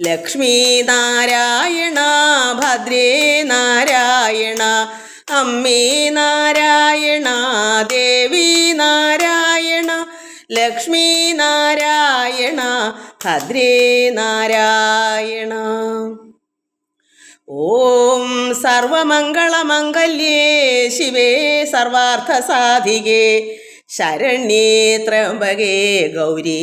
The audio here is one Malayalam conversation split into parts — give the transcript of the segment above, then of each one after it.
ലക്ഷ്മി നാരായണ ഭദ്രേ നാരായണ അമ്മേ നാരായണ ദേവി നാരായണ ലക്ഷ്മീ നാരായണ ഭദ്രേ നാരായണ. ഓം സർവമംഗളമംഗല്യേ ശിവേ സർവാർത്ഥസാധികേ ശരണ്യേ ത്രംബകേ ഗൗരി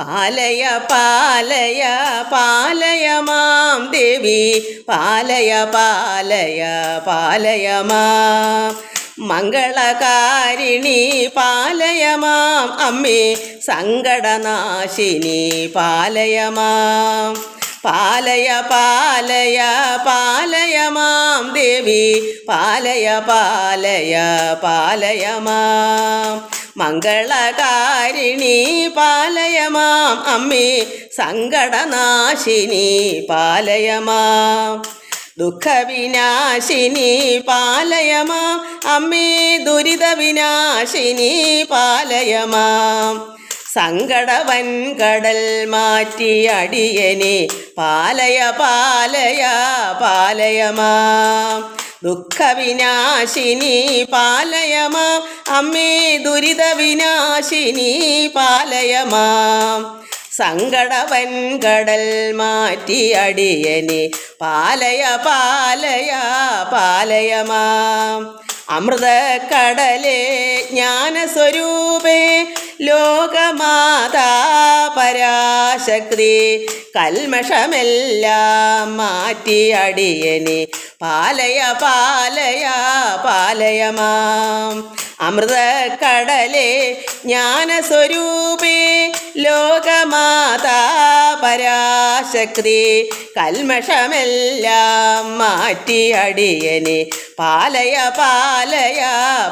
പാലയ പാലയ പാലയ മാം ദേവി. പാലയ പാലയ പാലയ മാം. മംഗളകാരിണി പാലയ മാം. അമ്മേ സങ്കടനാശിനി പാലയ മാം. പാലയ പാലയ പാലയ മാം ദേവി. പാലയ പാലയ പാലയ മാം. മംഗളകാരിണി പാലയമാം. അമ്മേ സങ്കടനാശിനി പാലയമാം. ദുഃഖവിനാശിനി പാലയമാം. അമ്മേ ദുരിതവിനാശിനി പാലയമാം. സങ്കടവൻ കടൽ മാറ്റി അടിയനെ പാലയ പാലയ പാലയമാം. ദുഃഖവിനാശിനി പാലയമാം. അമ്മേ ദുരിതവിനാശിനി പാലയമാം. സങ്കടവൻ കടൽ മാറ്റി അടിയനെ പാലയ പാലയ പാലയമാം. അമൃതക്കടലേ ജ്ഞാനസ്വരൂപേ ലോകമാതാ പരാശക്തി കൽമഷമെല്ലാം മാറ്റി അടിയനെ പാലയ പാലയ പാലയമാം അമൃതക്കടലേ ജ്ഞാനസ്വരൂപേ ലോകമാതാ പരാശക്തി. കൽമഷമെല്ലാം മാറ്റി അടിയനെ. പാലയ പാലയ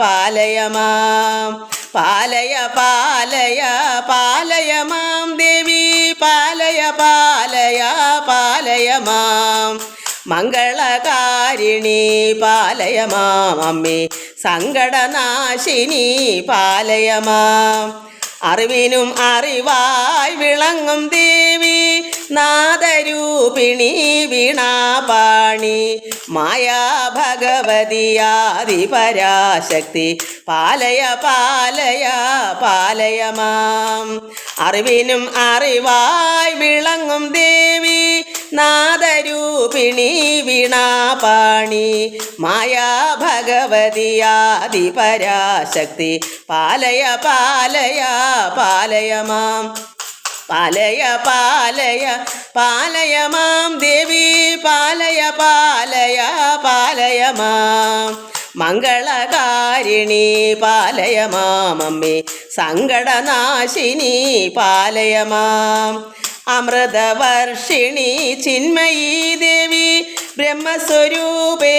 പാലയമാം. പാലയ പാലയ പാലയമാം ദേവി. പാലയ പാലയ പാലയ മാം മംഗളകാരിണി പാലയമാം അമ്മേ സങ്കടനാശിനി പാലയമാം. അറിവിനും അറിവായി വിളങ്ങും ദേവി. നാദരൂപിണി വീണാപാണി. മായാ ഭഗവതിയാദി പരാശക്തി. പാലയ പാലയ പാലയ മാം. അറിവിനും അറിവായി വിളങ്ങും ദേവി. നാദരൂപിണി വീണാപാണി. മായാ ഭഗവതിയാദി പരാശക്തി. പാലയ പാലയ പാലയ മാം. പാലയ പാലയ പാലയ മാം ദേവി പാലയ പാലയ പാലയ മാം. മംഗളകാരിണി പാലയ മാമമ്മേ സങ്കടനാശിനി പാലയ മാം. അമൃതവർഷിണി ചിന്മയീ ദേവി ബ്രഹ്മസ്വരൂപേ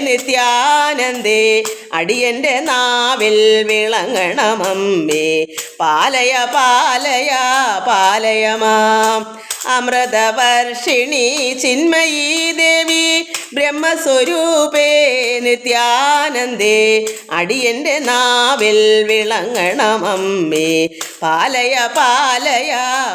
നിത്യാനന്ദേ അടിയന്റെ നാവിൽ വിളങ്ങണമമ്മേ. പാലയ പാലയ പാലയമാം. അമൃതവർഷിണി ചിന്മയീ ദേവി ബ്രഹ്മസ്വരൂപേ നിത്യാനന്ദേ അടിയന്റെ നാവിൽ വിളങ്ങണമമ്മേ. പാലയ പാലയ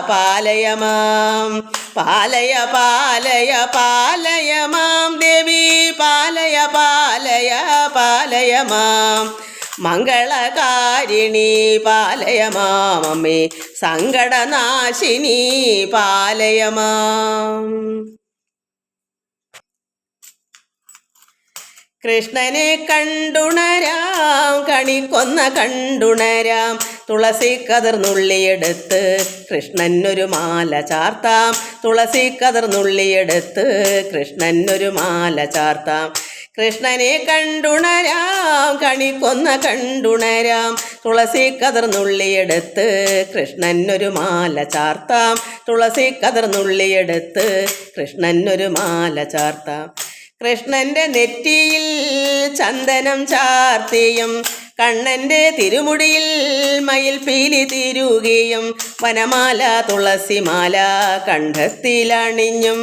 പാലയ മാം പാലയ പാലയ പാലയ മാം ദേവി പാലയ പാലയ പാലയ മാം. മംഗളകാരിണി പാലയ മാമമ്മേ സങ്കടനാശിനി പാലയ മാം. കൃഷ്ണനെ കണ്ടുണരാം കണി കൊന്ന കണ്ടുണരാം. തുളസി കതിർന്നുള്ളിയെടുത്ത് കൃഷ്ണനൊരു മാല ചാർത്താം. തുളസി കതിർന്നുള്ളിയെടുത്ത് കൃഷ്ണനൊരു മാല ചാർത്താം. കൃഷ്ണനെ കണ്ടുണരാം കണി കൊന്ന കണ്ടുണരാം. തുളസി കതിർന്നുള്ളിയെടുത്ത് കൃഷ്ണനൊരു മാല ചാർത്താം. തുളസി കതിർന്നുള്ളിയെടുത്ത് കൃഷ്ണനൊരു മാല ചാർത്താം. കൃഷ്ണന്റെ നെറ്റിയിൽ ചന്ദനം ചാർത്തിയും കണ്ണന്റെ തിരുമുടിയിൽ മയിൽ പീലി തിരുകയും വനമാല തുളസിമാല കണ്ഠത്തിലണിഞ്ഞും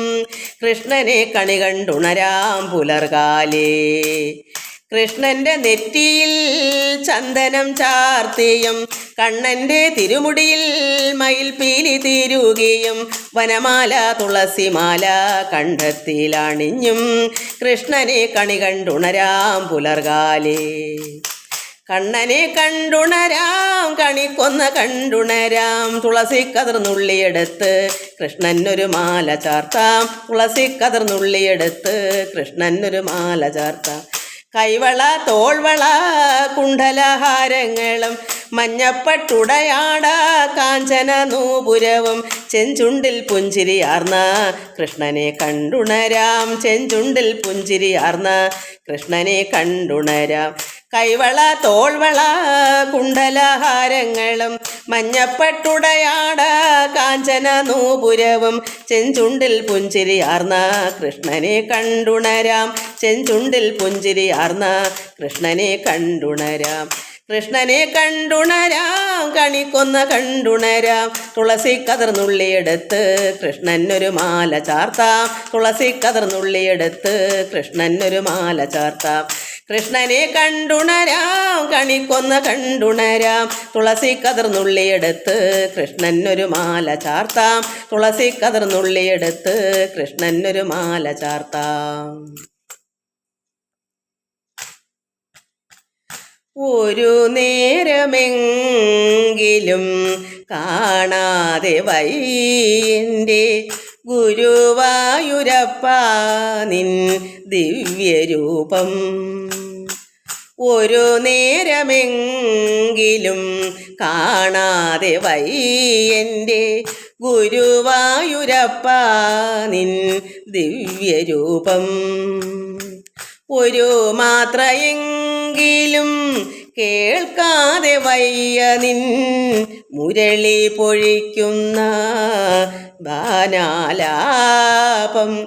കൃഷ്ണനെ കണി കണ്ടുണരാം പുലർകാലേ. കൃഷ്ണന്റെ നെറ്റിയിൽ ചന്ദനം ചാർത്തിയും കണ്ണന്റെ തിരുമുടിയിൽ മയിൽപീലി തീരുകയും വനമാല തുളസിമാല കണ്ഠത്തിലണിഞ്ഞും കൃഷ്ണനെ കണി കണ്ടുണരാം പുലർകാലേ. കണ്ണനെ കണ്ടുണരാം കണിക്കൊന്ന കണ്ടുണരാം തുളസി കതിർന്നുള്ളിയെടുത്ത് കൃഷ്ണനൊരു മാല ചാർത്താം തുളസി കതിർന്നുള്ളിയെടുത്ത് കൃഷ്ണനൊരു മാല ചാർത്താം. കൈവള തോൾവള കുണ്ഡലഹാരങ്ങളും മഞ്ഞപ്പട്ടുടയാട കാഞ്ചന നൂപുരവും ചെഞ്ചുണ്ടിൽ പുഞ്ചിരിയാർന്ന കൃഷ്ണനെ കണ്ടുണരാം ചെഞ്ചുണ്ടിൽ പുഞ്ചിരിയാർന്ന കൃഷ്ണനെ കണ്ടുണരാം. കൈവള തോൾവള കുണ്ടലഹാരങ്ങളും മഞ്ഞപ്പെട്ടുടയാട കാഞ്ചന നൂപുരവും ചെഞ്ചുണ്ടിൽ പുഞ്ചിരിയാർന്ന കൃഷ്ണനെ കണ്ടുണരാം. ചെഞ്ചുണ്ടിൽ പുഞ്ചിരിയാർന്ന കൃഷ്ണനെ കണ്ടുണരാം. കൃഷ്ണനെ കണ്ടുണരാം കണിക്കൊന്ന കണ്ടുണരാം. തുളസി കതിർന്നുള്ളിയെടുത്ത് കൃഷ്ണനൊരു മാല ചാർത്താം. തുളസി കതിർന്നുള്ളിയെടുത്ത് കൃഷ്ണനൊരു മാല ചാർത്താം. കൃഷ്ണനെ കണ്ടുണരാം കണിക്കൊന്ന കണ്ടുണരാം. തുളസി കതിർന്നുള്ളിയെടുത്ത് കൃഷ്ണനൊരു മാല ചാർത്താം. തുളസി കതിർന്നുള്ളിയെടുത്ത് കൃഷ്ണനൊരു മാല ചാർത്താം. ഒരു നേരമെങ്കിലും കാണാതെ വൈന്റെ ഗുരുവായൂരപ്പ നിൻ ദിവ്യരൂപം. ഒരു നേരമെങ്കിലും കാണാതെ വൈ വയ്യന്റെ ഗുരുവായൂരപ്പ നിൻ ദിവ്യരൂപം. ഒരു മാത്രയെങ്കിലും കേൾക്കാതെ വയ്യ നിൻ മുരളി പൊഴിക്കുന്ന ഗാനാലാപം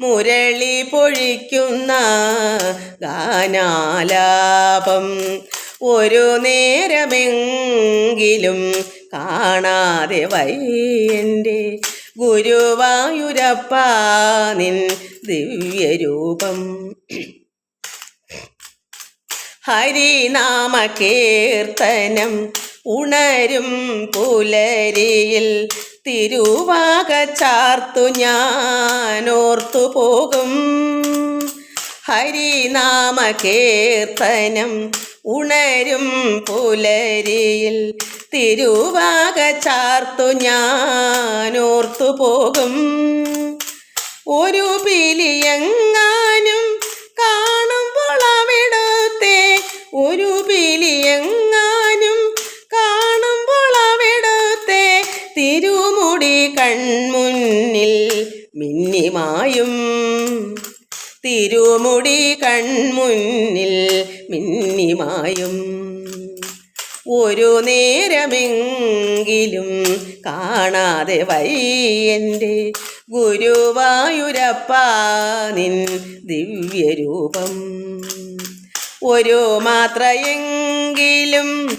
മുരളി പൊഴിക്കുന്ന ഗാനാലാപം ഒരു നേരമെങ്കിലും കാണാതെ വയ്യന്റെ ഗുരുവായൂരപ്പ നിൻ ദിവ്യരൂപം. ഹരിനാമ കീർത്തനം ഉണരും പുലരിയിൽ തിരുവാക ചാർത്തു ഞാനോർത്തു പോകും. ഹരിനാമ കീർത്തനം ഉണരും പുലരിയിൽ തിരുവാക ചാർത്തു ഞാനോർത്തു പോകും. ഒരു പിലിയങ്ങാനും കാണുമ്പോൾ അവിടുത്തെ ഒരു പിലിയെങ്ങാനും കൺമുന്നിൽ മിന്നിമായും. തിരുമുടി കൺമുന്നിൽ മിന്നിമായും. ഒരു നേരമെങ്കിലും കാണാതെ വയ്യന്റെ ഗുരുവായൂരപ്പ നിൻ ദിവ്യരൂപം. ഒരു മാത്രയെങ്കിലും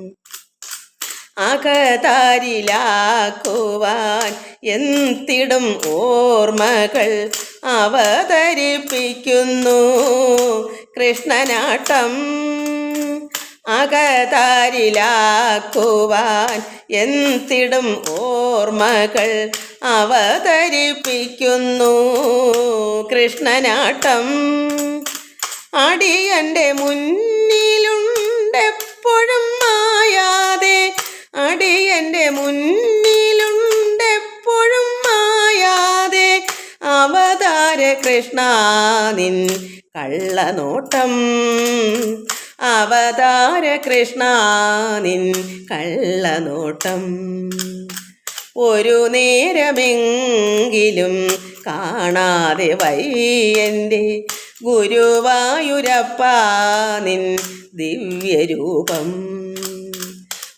അകതാരിലാക്കുവാൻ എന്തിടും ഓർമ്മകൾ അവതരിപ്പിക്കുന്നു. കൃഷ്ണനാട്ടം അകതാരിലാക്കുവാൻ എന്തിടും ഓർമ്മകൾ അവതരിപ്പിക്കുന്നു. കൃഷ്ണനാട്ടം അടിയന്റെ മുന്നിലുണ്ടെപ്പോഴും അടിയന്റെ മുന്നിലുണ്ടെപ്പോഴും മായാതെ. അവതാര കൃഷ്ണ നിൻ കള്ളനോട്ടം. അവതാര കൃഷ്ണ നിൻ കള്ളനോട്ടം. ഒരു നേരമെങ്കിലും കാണാതെ വയ്യന്റെ ഗുരുവായൂരപ്പ നിൻ ദിവ്യരൂപം.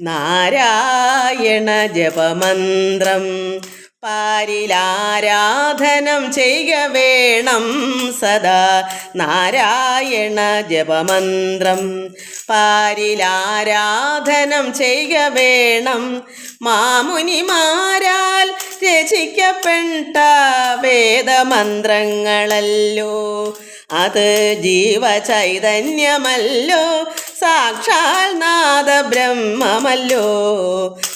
നാരായണ ജപമന്ത്രം. പാരിലാരാധനം ചെയ്യുക വേണം സദാ നാരായണ ജപമന്ത്രം. പാരിലാരാധനം ചെയ്യുക വേണം മാമുനിമാരാൽ രചിക്കപ്പെട്ട വേദമന്ത്രങ്ങളല്ലോ. അത് ജീവചൈതന്യമല്ലോ. സാക്ഷാൽ നാദ ബ്രഹ്മമല്ലോ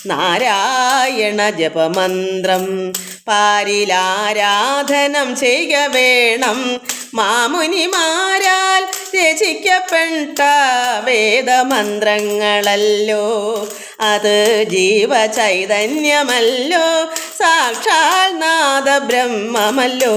നാരായണ ജപമന്ത്രം. പാരിലാരാധനം ചെയ്യ വേണം. മാമുനിമാരാൽ രചിക്കപ്പെട്ട വേദമന്ത്രങ്ങളല്ലോ. അത് ജീവചൈതന്യമല്ലോ. സാക്ഷാൽ നാദ ബ്രഹ്മമല്ലോ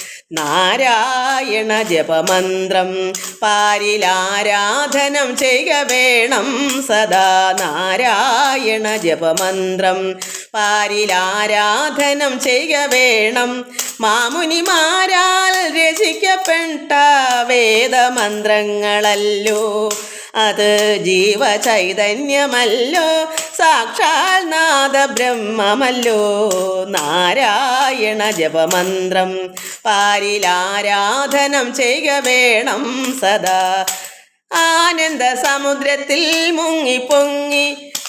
നാരായണ ജപമന്ത്രം പാരിലാരാധനം ചെയ്യുക വേണം സദാ നാരായണ ജപമന്ത്രം. പാരിലാരാധനം ചെയ്യ വേണം. മാമുനിമാരാൽ രചിക്കപ്പെട്ട വേദമന്ത്രങ്ങളല്ലോ. അത് ജീവചൈതന്യമല്ലോ. സാക്ഷാൽ നാദബ്രഹ്മമല്ലോ. നാരായണ ജപമന്ത്രം പാരിലാരാധനം ചെയ്യ വേണം സദാ. ആനന്ദ സമുദ്രത്തിൽ മുങ്ങി പൊങ്ങി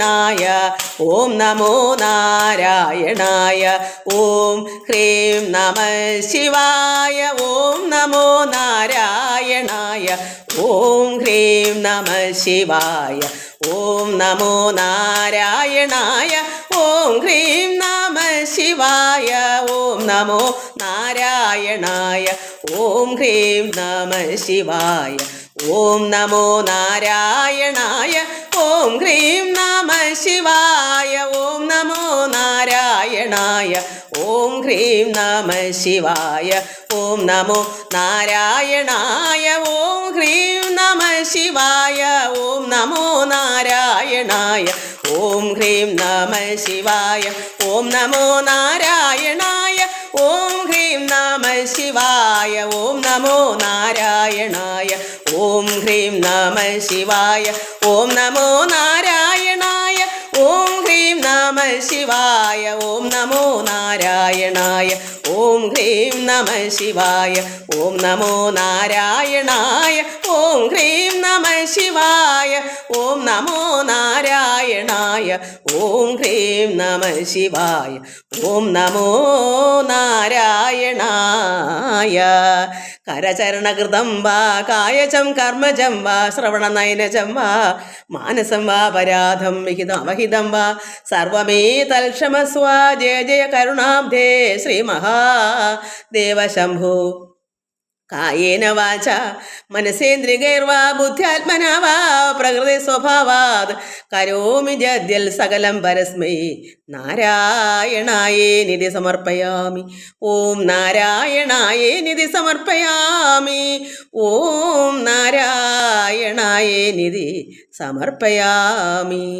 നാരായണായ ഓം നമോ നാരായണായ ഓം ഹ്രീം നമ ശിവായ ഓം നമോ നാരായണായ ഓം ഹ്രീം നമ ശിവായ ഓം നമോ നാരായണായ ഓം ഹ്രീം നമ ശിവായ ഓം നമോ നാരായണായ ഓം ഹ്രീം നമ ശിവായ ഓം നമോ നാരായണായ ഓം ഹ്രീം നമ ശിവായ ഓം നമോ നാരായണായ ഓം ഹ്രീം നമ ശിവായ ഓം നമോ നാരായണായ ഓം ഹ്രീം നമ ശിവായ ഓം നമോ നാരായണായ ഓം ഹ്രീം നമ ശിവായ ഓം നമോ നാരായണായ ഓം നമ ശിവായ ഓം നമോ നാരായണായ ഓം ഹ്രീം നമ ശിവായ ഓം നമോ നാരായണായ ഓം ഹ്രീം നമ ശിവായ ഓം നമോ നാരായണായ ഓം ഹ്രീം നമ ശിവായ ഓം നമോ നാരായണായ ഓം ഹ്രീം നമ ശിവായ ഓം നമോ നാരായണായ ഓം ഹ്രീം നമ ശിവായ ഓം നമോ നാരായണായ കരചരണകൃതം വാ കായജം കർമ്മജം വാ ശ്രവണനയനജം വാ മാനസം വാ പരാധം വിഹിതം അവഹിതം വാ സർവമേ തൽക്ഷമസ്വ ജയ ജയ കരുണാബ്ധേ ശ്രീ മഹാദേവശംഭോ കായേന വാച മനസേന്ദ്രികൈർവാ ബുദ്ധ്യാത്മനാ പ്രകൃതി സ്വഭാവാത് കരോമി ജദ്യൽ സകലം പരസ്മൈ. നാരായണായേ നിധി സമർപ്പയാമി. ഓം നാരായണായേ നിധി സമർപ്പയാമി. ഓം നാരായണായേ നിധി സമർപ്പയാമി.